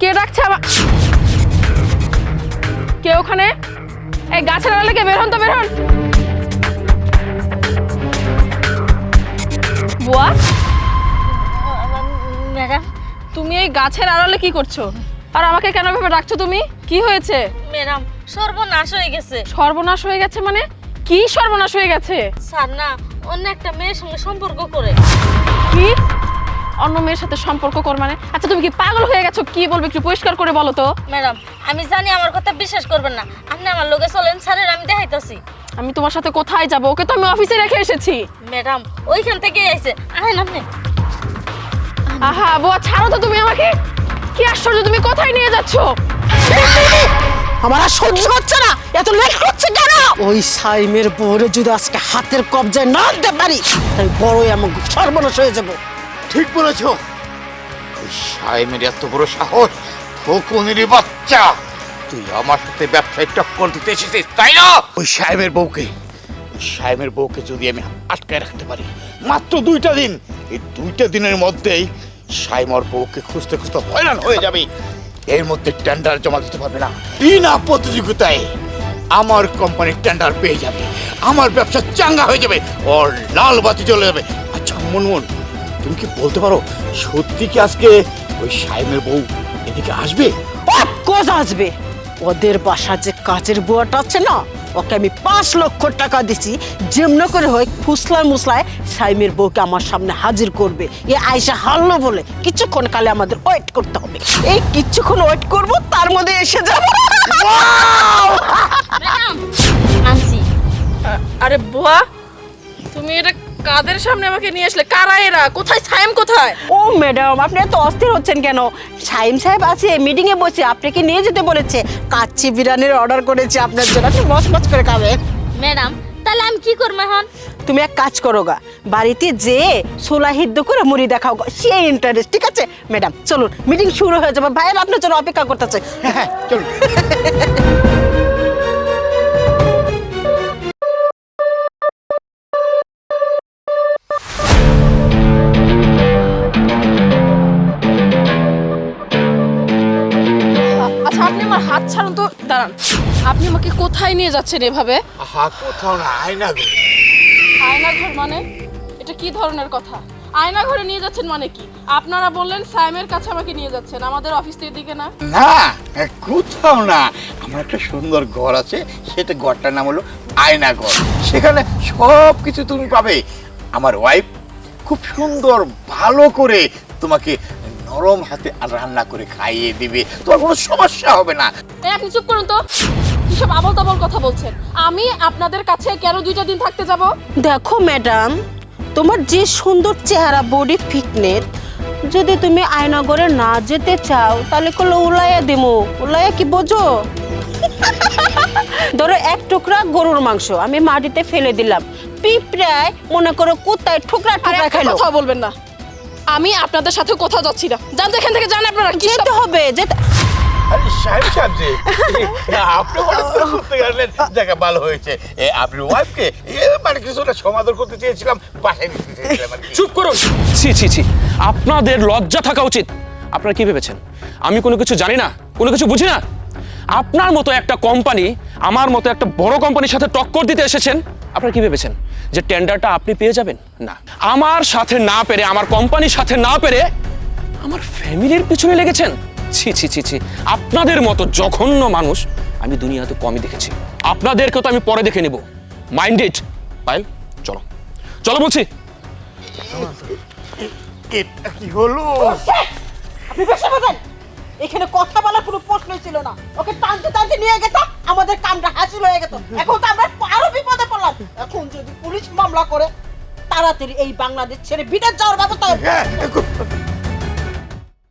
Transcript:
কে ডাকছে আমার কে ওখানে? এই গাছের আড়ালে কে? বের হন তো বের হন। বুয়া? ম্যাডাম। তুমি এই গাছের আড়ালে কি করছ? আর আমাকে কেন ভাবে ডাকছো তুমি? কি হয়েছে? ম্যাডাম সর্বনাশ হয়ে গেছে। সর্বনাশ হয়ে গেছে মানে? কি সর্বনাশ হয়ে গেছে? স্যার না অন্য একটা মেয়ের সঙ্গে সম্পর্ক করে। কি? অন্য মেয়ের সাথে সম্পর্ক কর মানে? আচ্ছা তুমি কি পাগল হয়ে গেছো? কি বলবে একটু পরিষ্কার করে বলো তো। ম্যাডাম আমি জানি আমার কথা বিশ্বাস করবেন না। আপনি আমার লোকে চলেন স্যারের আমি দেখাইতেছি। আমি তোমার সাথে কোথায় যাব? ওকে তো আমি অফিসে রেখে এসেছি। ম্যাডাম ওইখান থেকে আইছে। আহেন আপনি। আহা বুয়া ছাড়ো তো তুমি আমাকে। কি আশ্চর্য তুমি কোথায় নিয়ে যাচ্ছো? আমার আর সহ্য হচ্ছে না। এত লেট করছে কেন? ওই সাইমের বউরে যদি আজকে হাতের কবজায় না আনতে পারি তাই বড়ই এমন সর্বনাশ হয়ে যাব। ঠিক বলেছ। ওই এত বড় সাহস ফকুনির বাচ্চা। তুই আমার সাথে ব্যবসায় টক্কর দিতে এসেছিস তাই না? ওই সাহেবের বউকে। ওই সাহেবের বউকে যদি আমি আটকায় রাখতে পারি মাত্র দুইটা দিন এই দুইটা দিনের মধ্যেই সাইমর বউকে খুঁজতে খুঁজতে হয়রান হয়ে যাবে। এর মধ্যে টেন্ডার জমা দিতে পারবে না। বিনা প্রতিযোগিতায় আমার কোম্পানির টেন্ডার পেয়ে যাবে। আমার ব্যবসা চাঙ্গা হয়ে যাবে। ওর লাল বাতি চলে যাবে। আচ্ছা মনমন তুমি কি বলতে পারো? সত্যি কি আজকে ওই সাইমের বউ এদিকে আসবে? কোজ আসবে। ওদের বাসা যে কাজের বুয়াটা আছে না ওকে আমি পাঁচ লক্ষ টাকা দিছি যেমন করে হয় ফুসলায় মুসলায় সাইমের বউকে আমার সামনে হাজির করবে। এ আয়সা হারলো বলে কিছুক্ষণ কালে আমাদের ওয়েট করতে হবে। এই কিছুক্ষণ ওয়েট করব তার মধ্যে এসে যাব। ম্যাডাম আনছি আ- আরে বুয়া তুমি এটা কাদের সামনে আমাকে নিয়ে আসলে? কারা এরা? কোথায়? সাইম কোথায়? ও ম্যাডাম আপনি এত অস্থির হচ্ছেন কেন? সাইম সাহেব আছে মিটিং এ বসে আপনাকে নিয়ে যেতে বলেছে? কাচ্চি বিরিয়ানির অর্ডার করেছে আপনার জন্য আপনি মচ মচ করে খাবেন। ম্যাডাম তাহলে আমি কি করব এখন? তুমি এক কাজ করো গা বাড়িতে যে ছোলা হিদ্ধ করে মুড়ি দেখাও গা সে ইন্টারেস্ট ঠিক আছে? ম্যাডাম চলুন মিটিং শুরু হয়ে যাবে। ভাইয়ের আপনার জন্য অপেক্ষা করতেছে। হ্যাঁ চলো আমার হাত ছাড়ুন তো দাঁড়ান। আপনি আমাকে কোথায় নিয়ে যাচ্ছেন এভাবে? আহা কোথাও না আয়না গো আয়না ঘর মানে? এটা কি ধরনের কথা? আয়না ঘরে নিয়ে যাচ্ছেন মানে কি? আপনারা বললেন সাইমের কাছে আমাকে নিয়ে যাচ্ছেন আমাদের অফিস থেকে দিকে না? না কোথাও না। আমার একটা সুন্দর ঘর আছে সেটা ঘরটার নাম হলো আয়না ঘর সেখানে সব কিছু তুমি পাবে। আমার ওয়াইফ খুব সুন্দর ভালো করে তোমাকে নরম হাতে রান্না করে খাইয়ে দিবে। তোমার কোনো সমস্যা হবে না। এই আপনি চুপ করুন তো। কিসব আবল তাবল কথা বলছেন? আমি আপনাদের কাছে কেন দুইটা দিন থাকতে যাব? দেখো ম্যাডাম তোমার যে সুন্দর চেহারা বডি ফিটনেস যদি তুমি আয়নগরে না যেতে চাও তাহলে করল উলাইয়া দিমু। উলাইয়া কি বোঝো? ধরো এক টুকরা গরুর মাংস আমি মাটিতে ফেলে দিলাম। পিঁপড়ায় মনে করো কোথায় ঠুকরা আর ঠুকরা খেলো কথা বলবেন না। আমি আপনাদের সাথে কোথাও যাচ্ছি না। যান এখান থেকে যান আপনারা কি যেতে হবে যেতে আরে সাহেব সাহেব যে আপনি হঠাৎ করে ঘুরতে গেলেন। জায়গা ভালো হয়েছে। এ, ওয়াইফকে মানে কিছুটা সমাদর করতে চেয়েছিলাম বাসায় নিতে চেয়েছিলাম আর কি। চুপ করুন। ছি ছি ছি। আপনাদের লজ্জা থাকা উচিত। আপনারা কি ভেবেছেন? আমি কোনো কিছু জানি না? কোনো কিছু বুঝি না? আপনার মতো একটা কোম্পানি আমার মতো একটা বড় কোম্পানির সাথে টক্কর দিতে এসেছেন? আপনারা কি ভেবেছেন যে টেন্ডারটা আপনি পেয়ে যাবেন? না। আমার সাথে না পেরে আমার কোম্পানির সাথে না পেরে আমার ফ্যামিলির পিছনে লেগেছেন? ছি ছি ছি ছি। আপনাদের মতো জঘন্য মানুষ আমি দুনিয়াতে কমই দেখেছি। আপনাদেরকে তো আমি পরে দেখে নেব। মাইন্ড ইট পাইল চলো। চলো বলছি। এটা কি হলো? আপনি এখানে কথা বলার কোনো প্রশ্নই ছিল না। ওকে টানতে টানতে নিয়ে গেছে আমাদের কামটা হাসিল হয়ে গেত এখন তো আমরা এখন যদি পুলিশ মামলা করে তাড়াতাড়ি এই বাংলাদেশ ছেড়ে বিদেশ যাওয়ার ব্যবস্থা